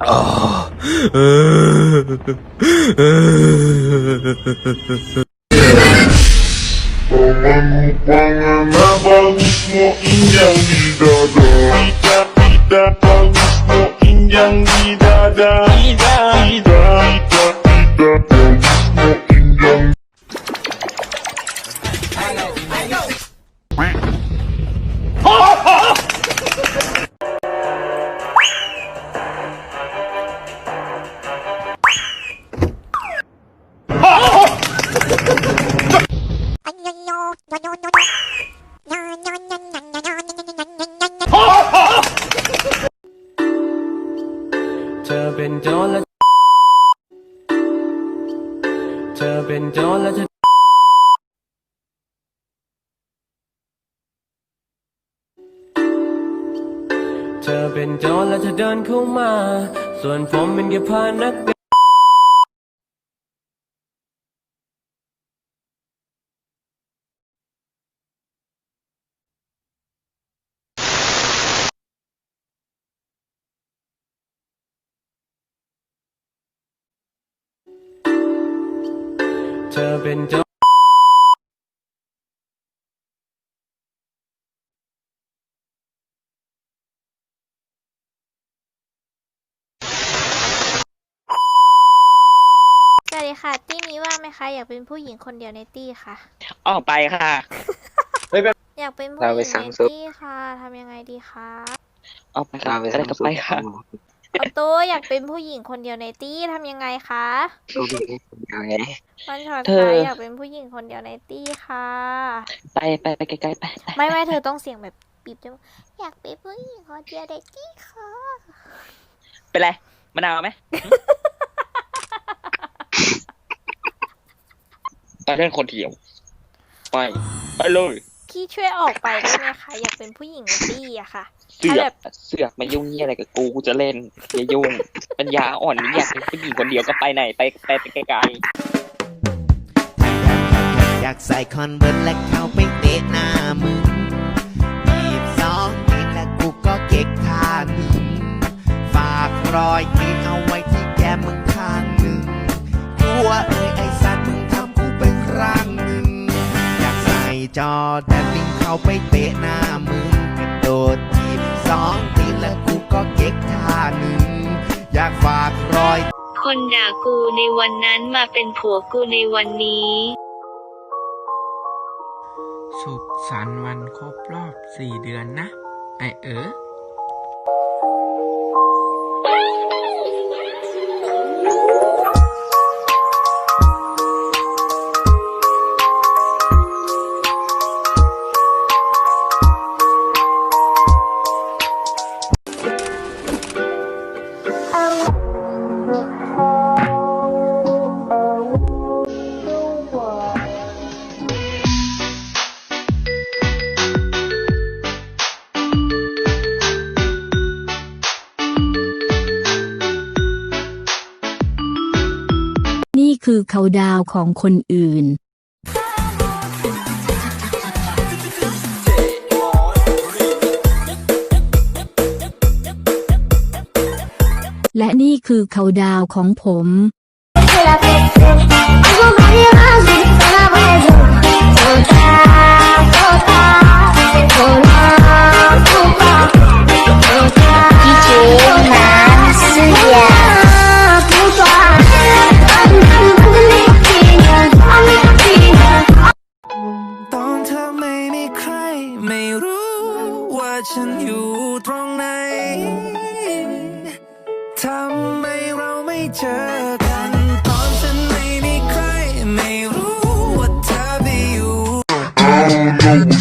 ah. Aman pangan na bagus mo inyang เธอเป็นโจรและเธอเป็นโจรและเธอเธอเป็นโจรและเธอเดินเข้ามา ส่วนผมเป็นแค่พานัก เดินเธอเป็นโจรสวัสดีค่ะ ตี้นี้ว่างไหมคะ อยากเป็นผู้หญิงคนเดียวในตี้ค่ะ ออกไปค่ะ อยากเป็นผู้หเราญิงไปในสั่งซุป ตี้ค่ะทำยังไงดีคะ ออกไปค่ะเราไปอะไรก็ไปค่ะอ อโต้อยากเป็นผู้หญิงคนเดียวในตี้ทำยังไงคะสู้ไม่ได้คนเดียวไงมันช็อตเธอท้ายอยากเป็นผู้หญิงคนเดียวในตี้ค่ะ ไปไปไปไกลๆไปไปไม่ไม่เธอต้องเสียงแบบบีบจมูกอยากเป็นผู้หญิงคนเดียวในตี้ค่ะเป็นไรมะนาวไหมไปเล่นคนเดียว ไป ไปเลย พี่ช่วยออกไปได้ไหมคะอยากเป็นผู้หญิงในตี้อะค่ะ เสืถ้าอแบกบเสือกมายุ่งเยี่ยอะไรกับกูกูจะเล่นอย่ายุ่งปัญญาอ่อนนี่อยากเป็นผู้หญิงคนเดียวก็ไปไหนไปไปไปไกลอยากใส่คอนเวิร์ตและเข้าไปเตะหน้ามึงยีบสองทีและกูก็เก๊กท่าหนึ่งฝากรอยตีนเอาไว้ที่แก้มมึงข้างหนึ่งกลัวเอ้ยไอ้ จอแดนลิงเข้าไปเตะหน้ามึงกระโดดทีบสองทีแล้วกูก็เก๊กท่าหนึ่งอยากฝากรอย คนด่ากูในวันนั้นมาเป็นผัวกูในวันนี้ สุขสันต์วันครบรอบสี่เดือนนะ ไอเอ๋อ คือเขาดาวของคนอื่น และนี่คือเขาดาวของผม ฉันอยู่ตรงไหน ทำไมเราไม่เจอกัน ตอนฉันไม่มีใคร ไม่รู้ว่าเธอไปอยู่